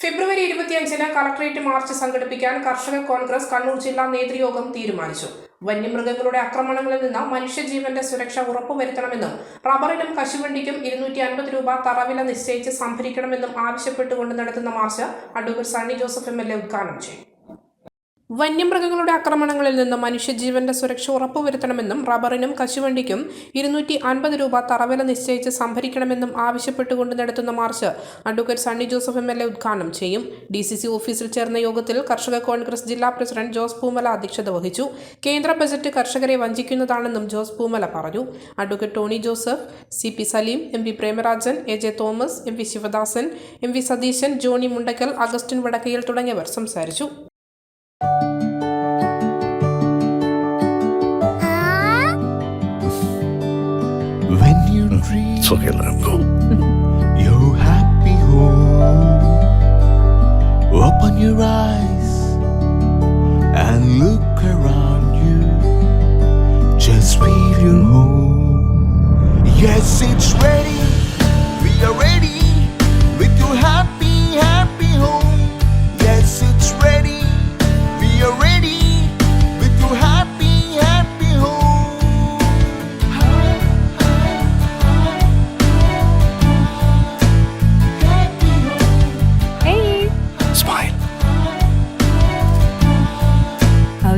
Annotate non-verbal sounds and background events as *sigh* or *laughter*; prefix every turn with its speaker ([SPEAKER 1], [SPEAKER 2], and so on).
[SPEAKER 1] ഫെബ്രുവരി ഇരുപത്തിയഞ്ചിന് collectorate March സംഘടിപ്പിക്കാൻ കർഷക കോൺഗ്രസ് കണ്ണൂർ ജില്ലാ നേതൃയോഗം തീരുമാനിച്ചു. വന്യമൃഗങ്ങളുടെ ആക്രമണങ്ങളിൽ നിന്ന് മനുഷ്യജീവന്റെ സുരക്ഷ ഉറപ്പുവരുത്തണമെന്നും റബ്ബറിനും കശുവണ്ടിക്കും ഇരുന്നൂറ്റി അൻപത് രൂപ തറവില നിശ്ചയിച്ച് സംഭരിക്കണമെന്നും ആവശ്യപ്പെട്ടുകൊണ്ട് നടത്തുന്ന march advocate Sunny Joseph M L A ഉദ്ഘാടനം ചെയ്തു വന്യമൃഗങ്ങളുടെ ആക്രമണങ്ങളിൽ നിന്ന് മനുഷ്യജീവന്റെ സുരക്ഷ ഉറപ്പുവരുത്തണമെന്നും റബ്ബറിനും കശുവണ്ടിക്കും ഇരുന്നൂറ്റി അൻപത് രൂപ തറവില നിശ്ചയിച്ച് സംഭരിക്കണമെന്നും ആവശ്യപ്പെട്ടുകൊണ്ട് നടത്തുന്ന march advocate Sunny Joseph M L A ഉദ്ഘാടനം ചെയ്യും. ഡി സി സി ഓഫീസിൽ ചേർന്ന യോഗത്തിൽ കർഷക കോൺഗ്രസ് ജില്ലാ പ്രസിഡന്റ് ജോസ് പൂമല അധ്യക്ഷത വഹിച്ചു. കേന്ദ്ര ബജറ്റ് കർഷകരെ വഞ്ചിക്കുന്നതാണെന്നും ജോസ് പൂമല പറഞ്ഞു. Advocate Tony Joseph C P Saleem M P Premarajan A J Thomas M V Sivadasan M V Satheesan Johny Mundackal Augustine Vadakkayil തുടങ്ങിയവർ സംസാരിച്ചു.
[SPEAKER 2] When you dream
[SPEAKER 3] It's okay, go. *laughs*
[SPEAKER 2] your happy home, open your eyes and look around you. Just feel your home. Yes, it's ready. We are ready